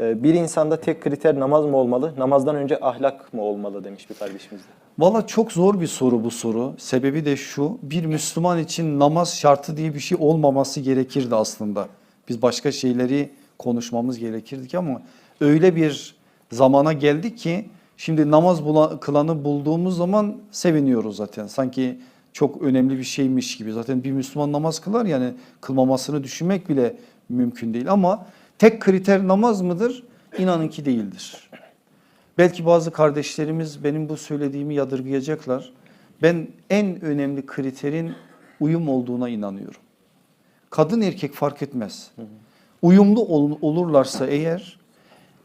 Ee, Bir insanda tek kriter namaz mı olmalı, namazdan önce ahlak mı olmalı demiş bir kardeşimiz de. Valla çok zor bir soru bu soru. Sebebi de şu bir Müslüman için namaz şartı diye bir şey olmaması gerekirdi aslında. Biz başka şeyleri konuşmamız gerekirdik ama öyle bir zamana geldik ki şimdi namaz bula- kılanı bulduğumuz zaman seviniyoruz zaten. Sanki çok önemli bir şeymiş gibi. Zaten bir Müslüman namaz kılar yani kılmamasını düşünmek bile mümkün değil ama tek kriter namaz mıdır? İnanın ki değildir. Belki bazı kardeşlerimiz benim bu söylediğimi yadırgayacaklar. Ben en önemli kriterin uyum olduğuna inanıyorum. Kadın erkek fark etmez. Uyumlu ol- olurlarsa eğer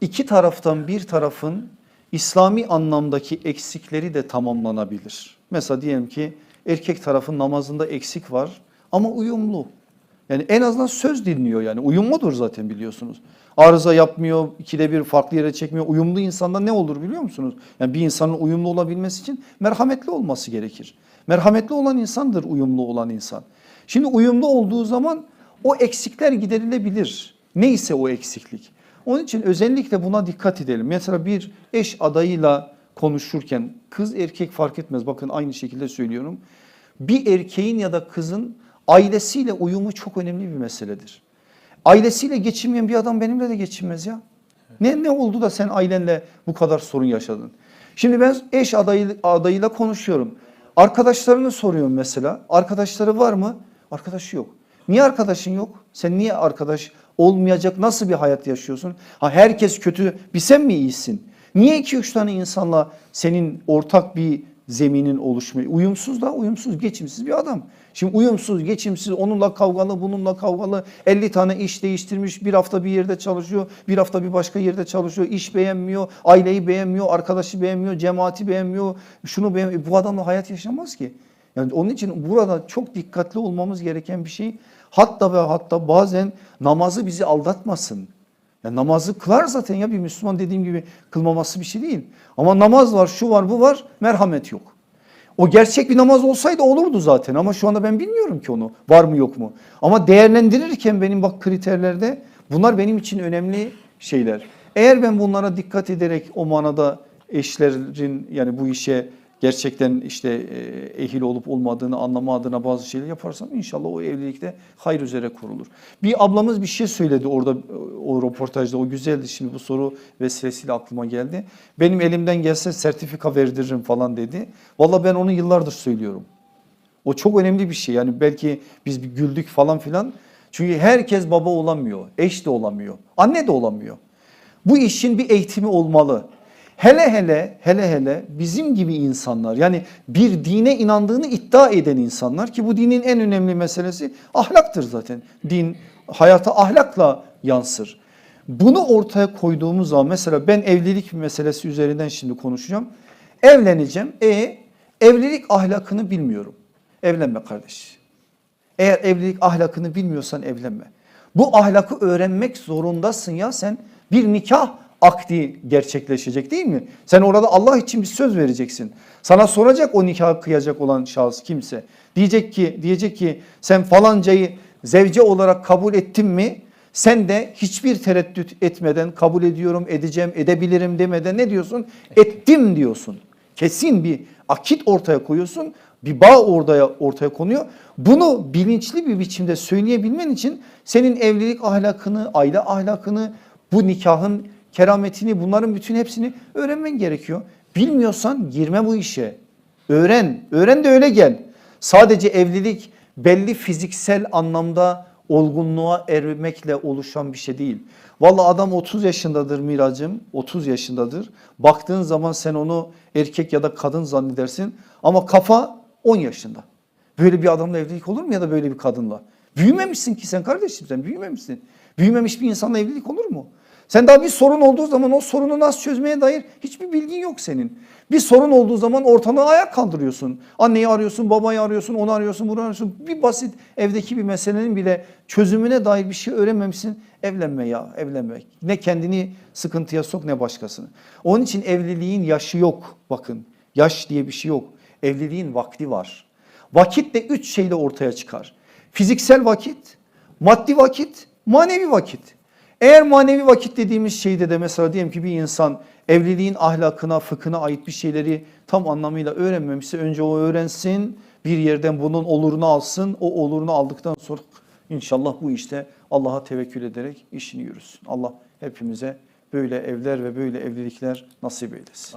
iki taraftan bir tarafın İslami anlamdaki eksikleri de tamamlanabilir. Mesela diyelim ki erkek tarafın namazında eksik var ama uyumlu. Yani en azından söz dinliyor yani uyumludur zaten biliyorsunuz. Arıza yapmıyor, ikide bir farklı yere çekmiyor. Uyumlu insanda ne olur biliyor musunuz? Yani bir insanın uyumlu olabilmesi için merhametli olması gerekir. Merhametli olan insandır uyumlu olan insan. Şimdi uyumlu olduğu zaman o eksikler giderilebilir. Neyse o eksiklik. Onun için özellikle buna dikkat edelim. Mesela bir eş adayıyla konuşurken kız erkek fark etmez. Bakın aynı şekilde söylüyorum. Bir erkeğin ya da kızın ailesiyle uyumu çok önemli bir meseledir. Ailesiyle geçinmeyen bir adam benimle de geçinmez ya. Ne ne oldu da sen ailenle bu kadar sorun yaşadın? Şimdi ben eş adayı, adayıyla konuşuyorum. Arkadaşlarını soruyorum mesela. Arkadaşları var mı? Arkadaşı yok. Niye arkadaşın yok? Sen niye arkadaş olmayacak nasıl bir hayat yaşıyorsun? Ha herkes kötü bir sen mi iyisin? Niye iki üç tane insanla senin ortak bir zeminin oluşmayı? Uyumsuz da uyumsuz geçimsiz bir adam. Şimdi uyumsuz geçimsiz onunla kavgalı bununla kavgalı 50 tane iş değiştirmiş bir hafta bir yerde çalışıyor bir hafta bir başka yerde çalışıyor iş beğenmiyor aileyi beğenmiyor arkadaşı beğenmiyor cemaati beğenmiyor şunu beğenmiyor bu adamla hayat yaşamaz ki. Yani onun için burada çok dikkatli olmamız gereken bir şey hatta ve hatta bazen namazı bizi aldatmasın. Ya namazı kılar zaten ya bir Müslüman dediğim gibi kılmaması bir şey değil. Ama namaz var, şu var, bu var, merhamet yok. O gerçek bir namaz olsaydı olurdu zaten ama şu anda ben bilmiyorum ki onu var mı yok mu. Ama değerlendirirken benim bak kriterlerde bunlar benim için önemli şeyler. Eğer ben bunlara dikkat ederek o manada eşlerin yani bu işe gerçekten işte e, ehil olup olmadığını anlama adına bazı şeyler yaparsam inşallah o evlilikte hayır üzere kurulur. Bir ablamız bir şey söyledi orada o röportajda o güzeldi şimdi bu soru vesilesiyle aklıma geldi. Benim elimden gelse sertifika verdiririm falan dedi. Valla ben onu yıllardır söylüyorum. O çok önemli bir şey yani belki biz bir güldük falan filan. Çünkü herkes baba olamıyor, eş de olamıyor, anne de olamıyor. Bu işin bir eğitimi olmalı. Hele hele hele hele bizim gibi insanlar yani bir dine inandığını iddia eden insanlar ki bu dinin en önemli meselesi ahlaktır zaten. Din hayata ahlakla yansır. Bunu ortaya koyduğumuz zaman mesela ben evlilik meselesi üzerinden şimdi konuşacağım. Evleneceğim. E evlilik ahlakını bilmiyorum. Evlenme kardeş. Eğer evlilik ahlakını bilmiyorsan evlenme. Bu ahlakı öğrenmek zorundasın ya sen. Bir nikah akdi gerçekleşecek değil mi? Sen orada Allah için bir söz vereceksin. Sana soracak o nikah kıyacak olan şahıs kimse. Diyecek ki diyecek ki sen falancayı zevce olarak kabul ettin mi? Sen de hiçbir tereddüt etmeden kabul ediyorum, edeceğim, edebilirim demeden ne diyorsun? Ettim diyorsun. Kesin bir akit ortaya koyuyorsun. Bir bağ ortaya ortaya konuyor. Bunu bilinçli bir biçimde söyleyebilmen için senin evlilik ahlakını, aile ahlakını, bu nikahın kerametini bunların bütün hepsini öğrenmen gerekiyor. Bilmiyorsan girme bu işe. Öğren. Öğren de öyle gel. Sadece evlilik belli fiziksel anlamda olgunluğa ermekle oluşan bir şey değil. Vallahi adam 30 yaşındadır Miracım 30 yaşındadır. Baktığın zaman sen onu erkek ya da kadın zannedersin ama kafa 10 yaşında. Böyle bir adamla evlilik olur mu ya da böyle bir kadınla? Büyümemişsin ki sen kardeşim sen büyümemişsin. Büyümemiş bir insanla evlilik olur mu? Sen daha bir sorun olduğu zaman o sorunu nasıl çözmeye dair hiçbir bilgin yok senin. Bir sorun olduğu zaman ortalığı ayak kaldırıyorsun. Anneyi arıyorsun, babayı arıyorsun, onu arıyorsun, bunu arıyorsun. Bir basit evdeki bir meselenin bile çözümüne dair bir şey öğrenmemişsin. Evlenme ya, evlenme. Ne kendini sıkıntıya sok ne başkasını. Onun için evliliğin yaşı yok bakın. Yaş diye bir şey yok. Evliliğin vakti var. Vakit de üç şeyle ortaya çıkar. Fiziksel vakit, maddi vakit, manevi vakit. Eğer manevi vakit dediğimiz şeyde de mesela diyelim ki bir insan evliliğin ahlakına, fıkhına ait bir şeyleri tam anlamıyla öğrenmemişse önce o öğrensin. Bir yerden bunun olurunu alsın. O olurunu aldıktan sonra inşallah bu işte Allah'a tevekkül ederek işini yürüsün. Allah hepimize böyle evler ve böyle evlilikler nasip eylesin.